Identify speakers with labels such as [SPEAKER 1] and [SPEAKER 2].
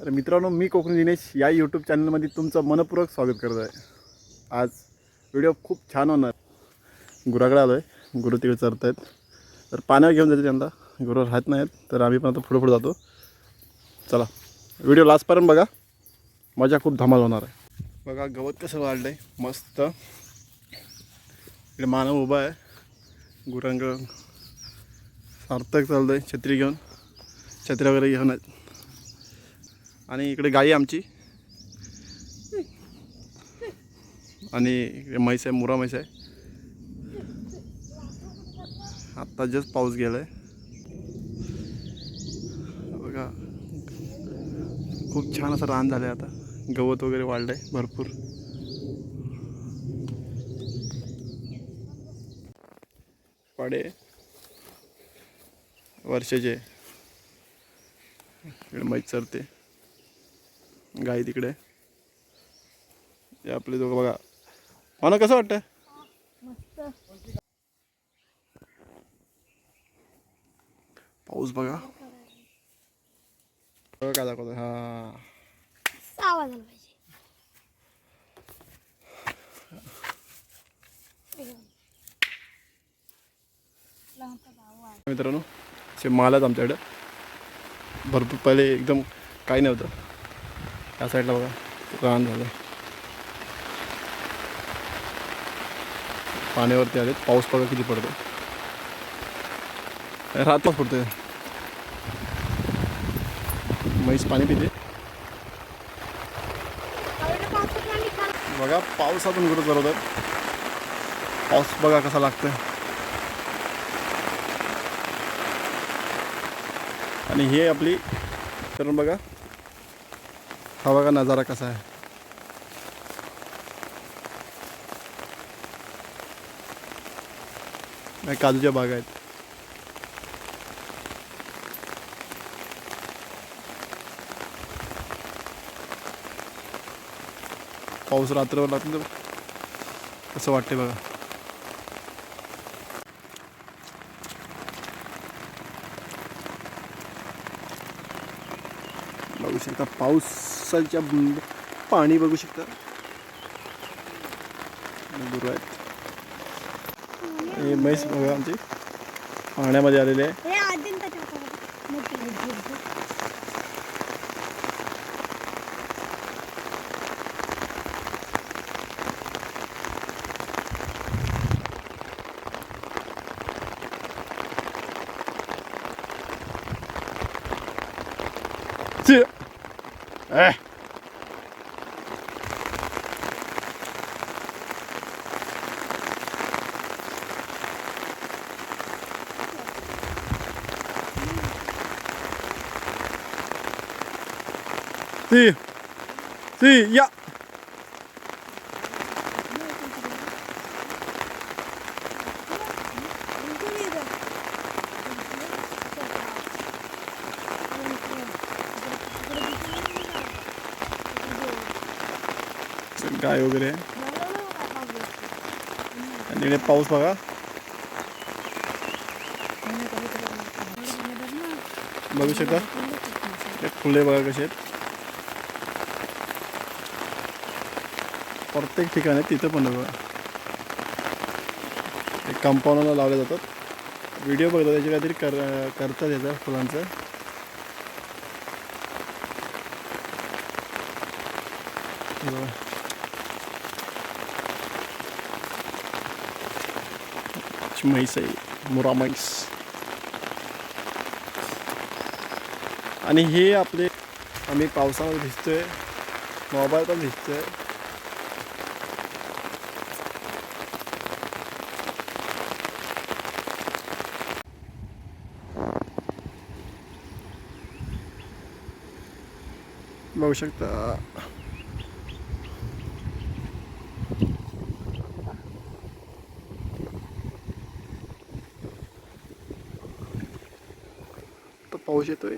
[SPEAKER 1] तर मित्रांनो मी कोकणी दिनेश या यूट्यूब चॅनलमध्ये तुमचं मनपूर्वक स्वागत करत आहे. आज व्हिडिओ खूप छान होणार. गुराकडे आलो आहे गुरु तिकडे चरत आहेत तर पाण्यावर घेऊन जाते त्यांना गुरु राहत नाहीत तर आम्ही पण आता पुढे पुढे जातो. चला व्हिडिओ लास्टपर्यंत बघा. मजा खूप धमाल होणार आहे. बघा गवत कसं वाढलं आहे मस्त. इकडे मानव उभा आहे. गुरांकडं सार्थक चाललं आहे छत्री घेऊन. छत्री वगैरे घेऊन आहेत. आणि इकडे गाई आमची. आणि इकडे म्हैस आहे मुरा म्हैस आहे. आत्ता जस्ट पाऊस गेलाय. बघा. खूप छान असं रान झालं आहे आता. गवत वगैरे वाढलं आहे भरपूर. पाडे. वर्षाचे. इकडे चरते. गाई तिकडे. आपले दोघं बघा. मला कसं वाटतं पाऊस बघा. काय दाखवतो. हा.
[SPEAKER 2] आवाज आला पाहिजे
[SPEAKER 1] मित्रांनो असे माल आहेत आमच्याकडे. भरपूर पहिले एकदम काही नव्हतं. त्या साईडला बघा. गहाण झालं पाण्यावरती आलेत. पाऊस बघा किती पडतो रातच पडतोय. म्हैस पाणी पिते. बघा पावसातून गुरु चरवतात. पाऊस बघा कसा लागतोय. आणि हे आपली तर बघा हा बघा नजारा कसा आहे. नाही, काजूच्या बागा आहेत. पाऊस रात्रभर लागतो तर वाटते बघा. बघू शकता. पावसाच्या पाणी बघू शकता. हे म्हैस बघा आमची. पाण्यामध्ये आलेले आहे. Е. Ти, ти, я. गाय वगैरे आहे. आणि इकडे पाऊस बघा. बघू शकता. हे फुले बघा कसे आहेत. प्रत्येक ठिकाणी तिथं पण बघा. ते कंपाऊंडला लावले जातात. व्हिडिओ बघतात त्याचे काहीतरी कर करतात याचा फुलांचं. बघा. ची म्हैस आहे मुरा म्हैस आणि हे आपले आम्ही पावसामध्ये भिजतोय मोबाईल पण भिजतोय बघू शकता. तर पाऊस येतोय